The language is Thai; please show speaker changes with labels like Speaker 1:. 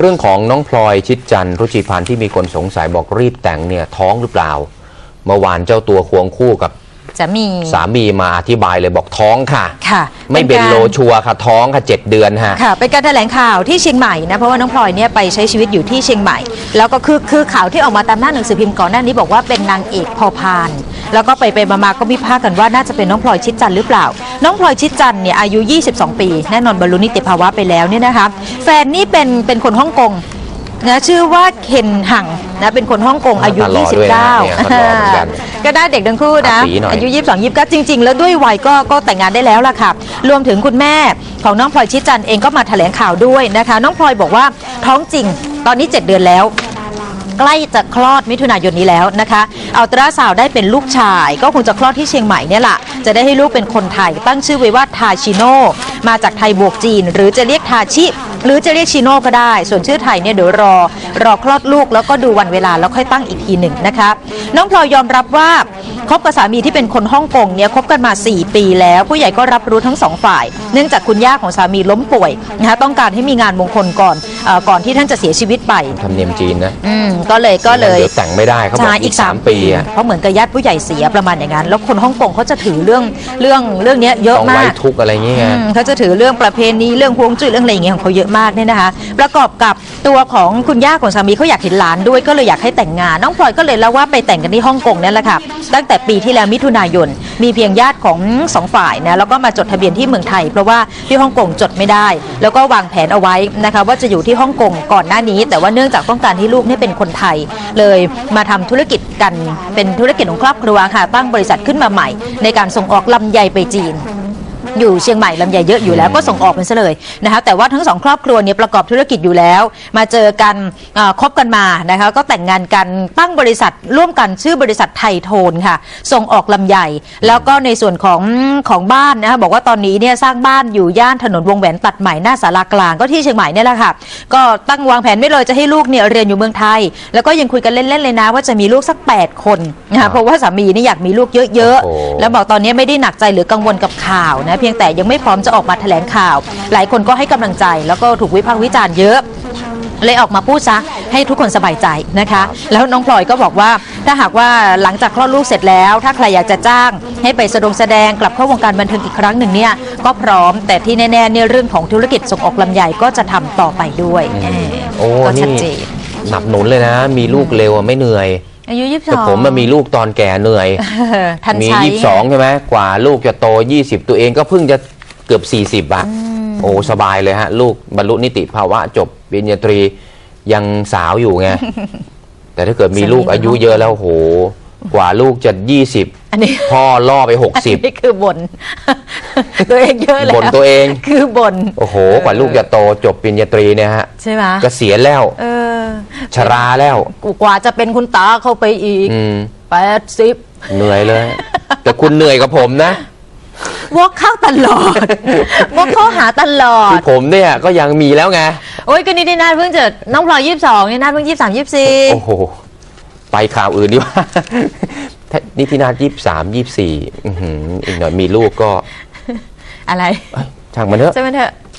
Speaker 1: เรื่องของน้องพลอยชิดจันทร์รุจิพันธ์ที่มีคนสงสัยบอกรีบแต่งเนี่ยท้องหรือเปล่า เมื่อวานเจ้าตัวควงคู่กับ
Speaker 2: จะมี
Speaker 1: สามีมาอธิบายเลยบอกท้องค่ะ
Speaker 2: ค่ะ
Speaker 1: ไม่เป็น
Speaker 2: การ
Speaker 1: โลชัวร์ค่ะท้องค่ะเจ็ดเดือนฮะ
Speaker 2: ค่ะเป็นการแถลงข่าวที่เชียงใหม่นะเพราะว่าน้องพลอยเนี่ยไปใช้ชีวิตอยู่ที่เชียงใหม่ แล้วก็คือคือข่าวที่ออกมาตามหน้าหนังสือพิมพ์ก่อนหน้านี้บอกว่าเป็นนางเอกพอพาน แล้วก็ไปไปมาๆก็วิพากษ์กันว่าน่าจะเป็นน้องพลอยชิดจันทร์หรือเปล่า น้องพลอยชิดจันทร์เนี่ยอายุ 22 ปี แน่นอนบรรลุนิติภาวะไปแล้วเนี่ยนะคะแฟนนี่เป็นเป็นคนฮ่องกงนะชื่อว่าเคนหังนะเป็นคนฮ่องกงอายุ
Speaker 1: หน้าตาหล่อด้วยนะเนี่ยเขาหล่อเหมือนกัน
Speaker 2: ก็ได้เด็กทั้งคู่นะ
Speaker 1: อาตีหน่อย
Speaker 2: อายุ 22 29 จริง ๆ แล้วด้วยวัยก็ก็แต่งงานได้แล้วล่ะค่ะ รวมถึงคุณแม่ของน้องพลอยชิดจันทร์เองก็มาแถลงข่าวด้วยนะคะ น้องพลอยบอกว่าท้องจริงตอนนี้ 7 เดือนแล้ว ใกล้จะคลอดมิถุนายนนี้แล้วนะคะอัลตราซาวด์ได้เป็นลูกชาย ก็คงจะคลอดที่เชียงใหม่เนี่ยแหละจะได้ให้ลูกเป็นคนไทย ตั้งชื่อไว้ว่าทาชิโนมาจากไทยบวกจีน หรือจะเรียกทาชิ หรือจะเรียกชิโน่ก็ได้ ส่วนชื่อไทยเนี่ยเดี๋ยวรอ รอคลอดลูกแล้วก็ดูวันเวลาแล้วค่อยตั้งอีกทีหนึ่งนะคะน้องพลอยยอมรับว่าคบกับสามีที่เป็นคนฮ่องกงเนี่ยคบกันมา 4 ปีแล้ว ผู้ใหญ่ก็รับรู้ทั้งสองฝ่าย เนื่องจากคุณย่าของสามีล้มป่วยนะคะต้องการให้มีงานมงคลก่อน เออก่อนที่ท่านจะเสียชีวิตไป
Speaker 1: ทำเนียมจีนนะ
Speaker 2: อืมก็เลยก็เลย
Speaker 1: เดี๋ยวแต่งไม่ได้เขาบอก
Speaker 2: ใช่
Speaker 1: อีกสามปีอะ
Speaker 2: เพราะเหมือนกับญาติผู้ใหญ่เสียประมาณอย่างนั้น แล้วคนฮ่องกงเขาจะถือเรื่องเรื่องเรื่องเนี้ยเยอะ
Speaker 1: ต้อง
Speaker 2: มา
Speaker 1: ไว้
Speaker 2: ก
Speaker 1: ทุกข์อะไรอย่างเงี้ย
Speaker 2: อืมเขาจะถือเรื่องประเพณีเรื่องฮวงจุ้ยเรื่องอะไรอย่างเงี้ยของเขาเยอะมากเนี่ยนะคะ ประกอบกับตัวของคุณย่าของสามีเขาอยากเห็นหลานด้วยก็เลยอยากให้แต่งงาน น้องพลอยก็เลยเล่าว่าไปแต่งกันที่ฮ่องกงเนี่ยแหละค่ะตั้งแต่ปีที่แล้วมิถุนายน มีเพียงญาติของสองฝ่ายนะแล้วก็มาจดทะเบียนที่เมืองไทย เพราะว่าที่ฮ่องกงจดไม่ได้ แล้วก็วางแผนเอาไว้นะคะว่าจะอยู่ที่ฮ่องกงก่อนหน้านี้ แต่ว่าเนื่องจากต้องการให้ลูกนี่เป็นคนไทย เลยมาทำธุรกิจกันเป็นธุรกิจของครอบครัวค่ะตั้งบริษัทขึ้นมาใหม่ ในการส่งออกลำไยไปจีน อยู่เชียงใหม่ลำไยเยอะอยู่แล้วก็ส่งออกมันซะเลยนะคะแต่ว่าทั้งสองครอบครัวเนี่ยประกอบธุรกิจอยู่แล้ว มาเจอกันเอ่อคบกันมานะคะก็แต่งงานกันตั้งบริษัทร่วมกันชื่อบริษัทไทยโทนค่ะ ส่งออกลำไยแล้วก็ในส่วนของของบ้านนะคะบอกว่าตอนนี้เนี่ยสร้างบ้านอยู่ย่านถนนวงแหวนตัดใหม่หน้าสารากลางก็ที่เชียงใหม่เนี่ยแหละค่ะก็ตั้งวางแผนไว้เลยจะให้ลูกเนี่ยเรียนอยู่เมืองไทย แล้วก็ยังคุยกันเล่นๆเลยนะว่าจะมีลูกสัก 8 คนนะคะเพราะว่าสามีนี่อยากมีลูกเยอะ
Speaker 1: โอ้โห
Speaker 2: ๆแล้วบอกตอนนี้ไม่ได้หนักใจหรือกังวลกับข่าวนะเพียงแต่ยังไม่พร้อมจะออกมาแถลงข่าว หลายคนก็ให้กำลังใจ แล้วก็ถูกวิพากษ์วิจารณ์เยอะเลยออกมาพูดซะให้ทุกคนสบายใจนะคะ แล้วน้องพลอยก็บอกว่าถ้าหากว่าหลังจากคลอดลูกเสร็จแล้ว ถ้าใครอยากจะจ้าง ให้ไปแสดงแสดงกลับเข้าวงการบันเทิงอีกครั้งหนึ่งเนี่ยก็พร้อมแต่ที่แน่ๆเนี่ยเรื่องของธุรกิจส่งออกลำไยก็จะทำต่อไปด้วย
Speaker 1: โอ้
Speaker 2: ก็ชั
Speaker 1: นี่
Speaker 2: ดเจน
Speaker 1: หนับหนุนเลยนะ มีลูกเร็วอะไม่เหนื่อย
Speaker 2: อายุยี่สิบส
Speaker 1: แต่
Speaker 2: อง
Speaker 1: ผมมามีลูกตอนแก่เหนื่อย
Speaker 2: ทัน
Speaker 1: มี
Speaker 2: ใช้
Speaker 1: ยี่สิบสองใช่ไหมกว่าลูกจะโต20ตัวเองก็เพิ่งจะเกือบ40อะโอ้สบายเลยฮะ ลูกบรรลุนิติภาวะจบปริญญาตรียังสาวอยู่ไง แต่ถ้าเกิดมีลูกอายุเยอะแล้วโห กว่าลูกจะ20
Speaker 2: อันนี้
Speaker 1: พ่อล่อไป
Speaker 2: นี่คือบ่น ตัวเองเยอะแล้ว
Speaker 1: บ่นตัวเอง
Speaker 2: คือบ่น
Speaker 1: 60โอ้โห กว่าลูกจะโตจบปริญญาตรีเนี่ยฮะ
Speaker 2: ใช่ไหม
Speaker 1: เกษียณแล้ว
Speaker 2: เออ
Speaker 1: ชราแล้ว
Speaker 2: กว่าจะเป็นคุณตาเข้าไปอีก
Speaker 1: อืม
Speaker 2: แปดสิบ
Speaker 1: เหนื่อยเลย แต่คุณเหนื่อยกับผมนะ
Speaker 2: วกเข้าตลอดวกเข้าหาตลอ
Speaker 1: คื
Speaker 2: ด
Speaker 1: อผมเนี่ยก็ยังมีแล้วไง
Speaker 2: โอ้ยก็นี่ได้นาเพิ่งจะน้องพลอยยี่สิบสองนี่นาเพิ่งยี่สิบสามยี่สิบสี่
Speaker 1: โอ้โห ไปข่าวอื่นดีกว่า ถ้านี่พี่นายี่สามยี่สี่อีกหน่อยมีลูกก็
Speaker 2: อะไร
Speaker 1: เอ้ยช่างมันเถอะ
Speaker 2: ใช่ไหมเถอะ